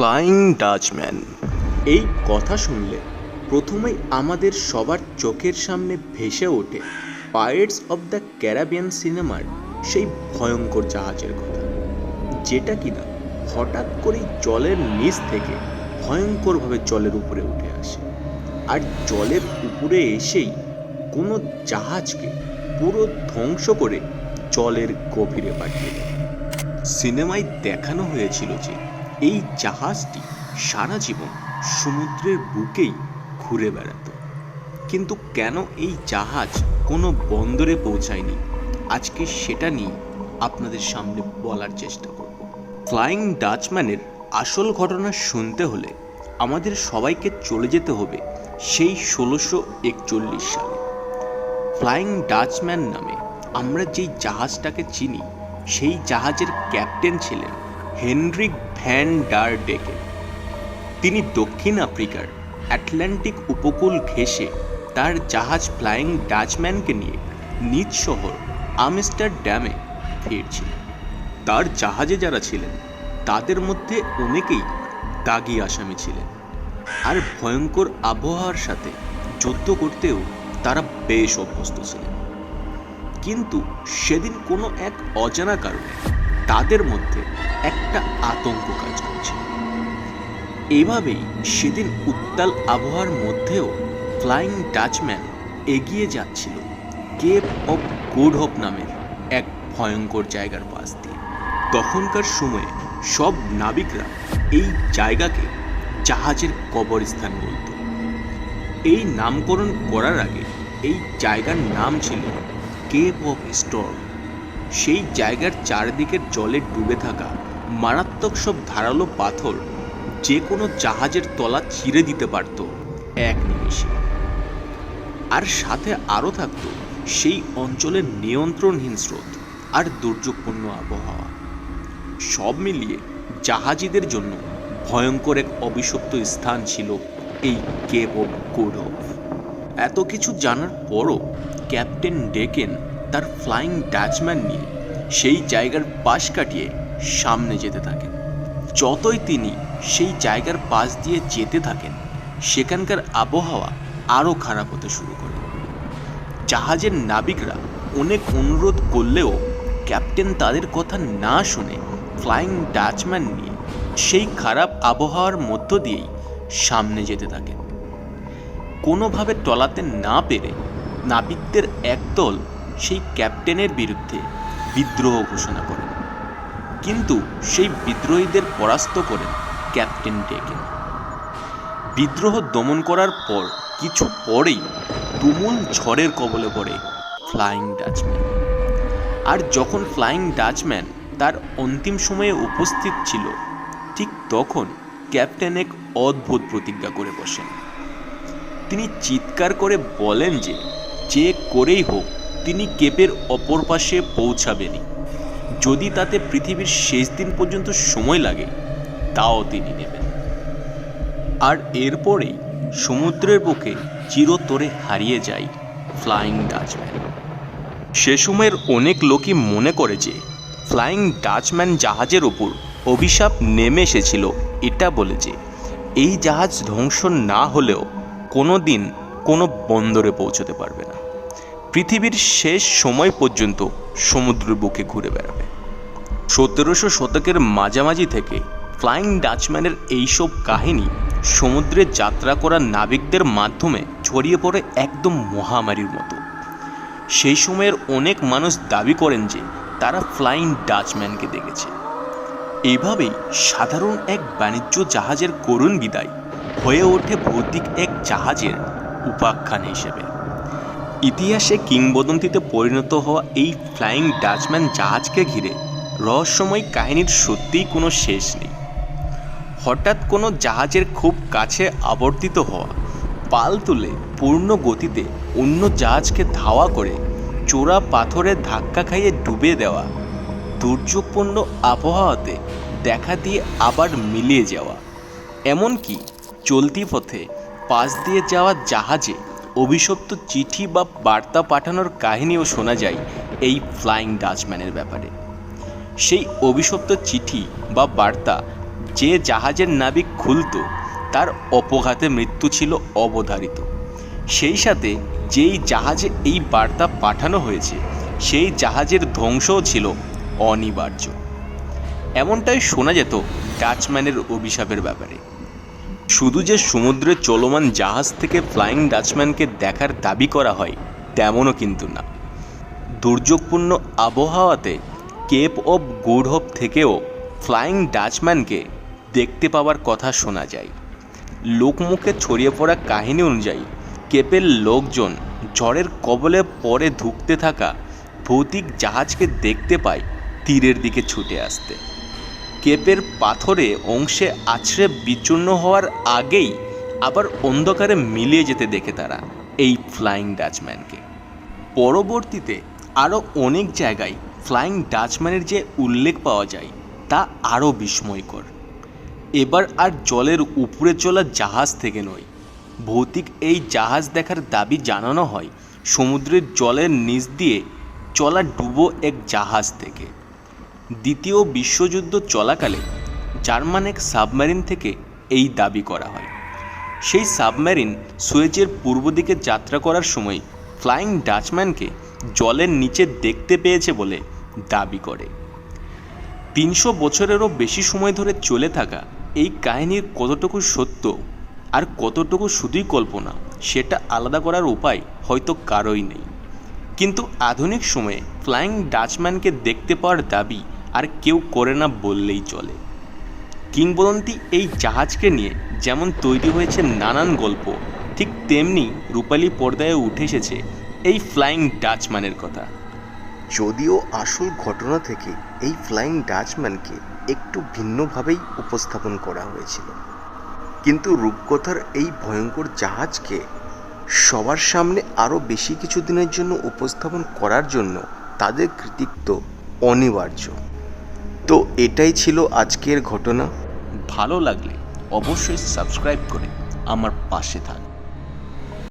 Flying Dutchman. এই কথা শুনলে প্রথমেই আমাদের সবার চোখের সামনে ভেসে ওঠে পাইরেটস অব দ্য ক্যারাবিয়ান সিনেমার সেই ভয়ঙ্কর জাহাজের কথা। যেটা কিনা হঠাৎ করেই জলের নিচ থেকে ভয়ঙ্করভাবে জলের উপরে উঠে আসে। আর জলের উপরে এসেই কোনো জাহাজকে পুরো ধ্বংস করে জলের গভীরে পাঠিয়ে দেয়। সিনেমায় দেখানো হয়েছিল যে এই জাহাজটি সারা জীবন সমুদ্রের বুকেই ঘুরে বেড়াতো। কিন্তু কেন এই জাহাজ কোনো বন্দরে পৌঁছায়নি? আজকে সেটা নিয়ে আপনাদের সামনে বলার চেষ্টা করব। ফ্লাইং ডাচম্যানের আসল ঘটনা শুনতে হলে আমাদের সবাইকে চলে যেতে হবে সেই ষোলোশো একচল্লিশ সালে। ফ্লাইং ডাচম্যান নামে আমরা যেই জাহাজটাকে চিনি, সেই জাহাজের ক্যাপ্টেন ছিলেন হেনরিক ভ্যান ডার ডেকে। তিনি দক্ষিণ আফ্রিকার অ্যাটলান্টিক উপকূল ঘেঁষে তার জাহাজ ফ্লাইং ডাচম্যানকে নিয়ে নিজ শহর আমস্টারড্যামে ফিরছিলেন। তার জাহাজে যারা ছিলেন, তাদের মধ্যে অনেকেই দাগি আসামি ছিলেন। আর ভয়ঙ্কর আবহাওয়ার সাথে যুদ্ধ করতেও তারা বেশ অভ্যস্ত ছিলেন। কিন্তু সেদিন কোনো এক অজানা কারণে তাদের মধ্যে একটা আতঙ্ক কাজ করছে। এভাবেই সেদিন উত্তাল আবহাওয়ার মধ্যেও ফ্লাইং ডাচম্যান এগিয়ে যাচ্ছিল কেপ অফ গুড হোপ নামের এক ভয়ঙ্কর জায়গার পাশ দিয়ে। তখনকার সময়ে সব নাবিকরা এই জায়গাকে জাহাজের কবরস্থান বলত। এই নামকরণ করার আগে এই জায়গার নাম ছিল কেপ অফ স্টর্ম সেই জায়গার চারদিকের জলে ডুবে থাকা মারাত্মক সব ধারালো পাথর যে কোনো জাহাজের তলা চিরে দিতে পারত এক নিমেষে। আর সাথে আরও থাকত সেই অঞ্চলের নিয়ন্ত্রণহীন স্রোত আর দুর্যোগপূর্ণ আবহাওয়া। সব মিলিয়ে জাহাজিদের জন্য ভয়ঙ্কর এক অভিশপ্ত স্থান ছিল এই কেপ অফ গুড এত কিছু জানার পরও ক্যাপ্টেন ডেকেন তার ফ্লাইং ডাচম্যান নিয়ে সেই জায়গার পাশ কাটিয়ে সামনে যেতে থাকেন। যতই তিনি সেই জায়গার পাশ দিয়ে যেতে থাকেন, সেখানকার আবহাওয়া আরও খারাপ হতে শুরু করে। জাহাজের নাবিকরা অনেক অনুরোধ করলেও ক্যাপ্টেন তাদের কথা না শুনে ফ্লাইং ডাচম্যান নিয়ে সেই খারাপ আবহাওয়ার মধ্য দিয়েই সামনে যেতে থাকেন। কোনোভাবে টলাতে না পেরে নাবিকদের একদল সেই ক্যাপ্টেনের বিরুদ্ধে বিদ্রোহ ঘোষণা করেন। কিন্তু সেই বিদ্রোহীদের পরাস্ত করেন ক্যাপ্টেন ডেকেন বিদ্রোহ দমন করার পর কিছু পরেই তুমুল ঝড়ের কবলে পড়ে ফ্লাইং ডাচম্যান। আর যখন ফ্লাইং ডাচম্যান তার অন্তিম সময়ে উপস্থিত ছিল, ঠিক তখন ক্যাপ্টেন এক অদ্ভুত প্রতিজ্ঞা করে বসেন। তিনি চিৎকার করে বলেন যে যে করেই হোক তিনি কেপের অপর পাশে পৌঁছাবেনই। যদি তাতে পৃথিবীর শেষ দিন পর্যন্ত সময় লাগে, তাও তিনি নেবেন। আর এরপরেই সমুদ্রের বুকে চিরতরে হারিয়ে যায় ফ্লাইং ডাচম্যান। সে সময়ের অনেক লোকই মনে করে যে, ফ্লাইং ডাচম্যান জাহাজের ওপর অভিশাপ নেমে এসেছিল। এটা বলে যে, এই জাহাজ ধ্বংস না হলেও কোনো দিন কোনো বন্দরে পৌঁছতে পারবে না। পৃথিবীর শেষ সময় পর্যন্ত সমুদ্রের বুকে ঘুরে বেড়াবে। সতেরোশো শতকের মাঝামাঝি থেকে ফ্লাইং ডাচম্যানের এইসব কাহিনী সমুদ্রে যাত্রা করা নাবিকদের মাধ্যমে ছড়িয়ে পড়ে একদম মহামারীর মতো। সেই সময়ের অনেক মানুষ দাবি করেন যে তারা ফ্লাইং ডাচম্যানকে দেখেছে। এইভাবেই সাধারণ এক বাণিজ্য জাহাজের করুণ বিদায় হয়ে ওঠে ভৌতিক এক জাহাজের উপাখ্যান হিসেবে। ইতিহাসে কিংবদন্তিতে পরিণত হওয়া এই ফ্লাইং ডাচম্যান জাহাজকে ঘিরে রহস্যময় কাহিনীর সত্যিই কোনো শেষ নেই। হঠাৎ কোনো জাহাজের খুব কাছে আবর্তিত হওয়া, পাল তুলে পূর্ণ গতিতে অন্য জাহাজকে ধাওয়া করে চোরা পাথরে ধাক্কা খাইয়ে ডুবে দেওয়া, দুর্যোগপূর্ণ আবহাওয়াতে দেখা দিয়ে আবার মিলিয়ে যাওয়া, এমনকি চলতি পথে পাশ দিয়ে যাওয়া জাহাজে অভিশপ্ত চিঠি বা বার্তা পাঠানোর কাহিনীও শোনা যায় এই ফ্লাইং ডাচম্যানের ব্যাপারে। সেই অভিশপ্ত চিঠি বা বার্তা যে জাহাজের নাবিক খুলত, তার অপঘাতে মৃত্যু ছিল অবধারিত। সেই সাথে যেই জাহাজে এই বার্তা পাঠানো হয়েছে, সেই জাহাজের ধ্বংসও ছিল অনিবার্য। এমনটাই শোনা যেত ডাচম্যানের অভিশাপের ব্যাপারে। শুধু যে সমুদ্রে চলমান জাহাজ থেকে ফ্লাইং ডাচম্যানকে দেখার দাবি করা হয়, তেমনও কিন্তু না। দুর্যোগপূর্ণ আবহাওয়াতে কেপ অব গুড হোপ থেকেও ফ্লাইং ডাচম্যানকে দেখতে পাওয়ার কথা শোনা যায়। লোকমুখে ছড়িয়ে পড়া কাহিনী অনুযায়ী, কেপের লোকজন ঝড়ের কবলে পরে ধুঁকতে থাকা ভৌতিক জাহাজকে দেখতে পায় তীরের দিকে ছুটে আসতে। কেপের পাথরে অংশে আছড়ে বিচূর্ণ হওয়ার আগেই আবার অন্ধকারে মিলিয়ে যেতে দেখে তারা এই ফ্লাইং ডাচম্যানকে। পরবর্তীতে আরও অনেক জায়গায় ফ্লাইং ডাচম্যানের যে উল্লেখ পাওয়া যায় তা আরও বিস্ময়কর। এবার আর জলের উপরে চলা জাহাজ থেকে নয়, ভৌতিক এই জাহাজ দেখার দাবি জানানো হয় সমুদ্রের জলের নিচ দিয়ে চলা ডুবো এক জাহাজ থেকে। দ্বিতীয় বিশ্বযুদ্ধ চলাকালে জার্মান এক সাবমেরিন থেকে এই দাবি করা হয়। সেই সাবমেরিন সুয়েজের পূর্ব দিকে যাত্রা করার সময় ফ্লাইং ডাচম্যানকে জলের নিচে দেখতে পেয়েছে বলে দাবি করে। তিনশো বছরেরও বেশি সময় ধরে চলে থাকা এই কাহিনীর কতটুকু সত্য আর কতটুকু শুধুই কল্পনা সেটা আলাদা করার উপায় হয়তো কারোই নেই। কিন্তু আধুনিক সময়ে ফ্লাইং ডাচম্যানকে দেখতে পাওয়ার দাবি আর কেউ করে না বললেই চলে। কিংবদন্তি এই জাহাজকে নিয়ে যেমন তৈরি হয়েছে নানান গল্প, ঠিক তেমনি রূপালী পর্দায় উঠে এসেছে এই ফ্লাইং ডাচম্যানের কথা। যদিও আসল ঘটনা থেকে এই ফ্লাইং ডাচম্যানকে একটু ভিন্নভাবেই উপস্থাপন করা হয়েছিল। কিন্তু রূপকথার এই ভয়ঙ্কর জাহাজকে সবার সামনে আরও বেশি কিছু দিনের জন্য উপস্থাপন করার জন্য তাদের কৃতিত্ব অনিবার্য। তো এটাই ছিল আজকের ঘটনা। ভালো লাগলে অবশ্যই সাবস্ক্রাইব করে আমার পাশে থাক।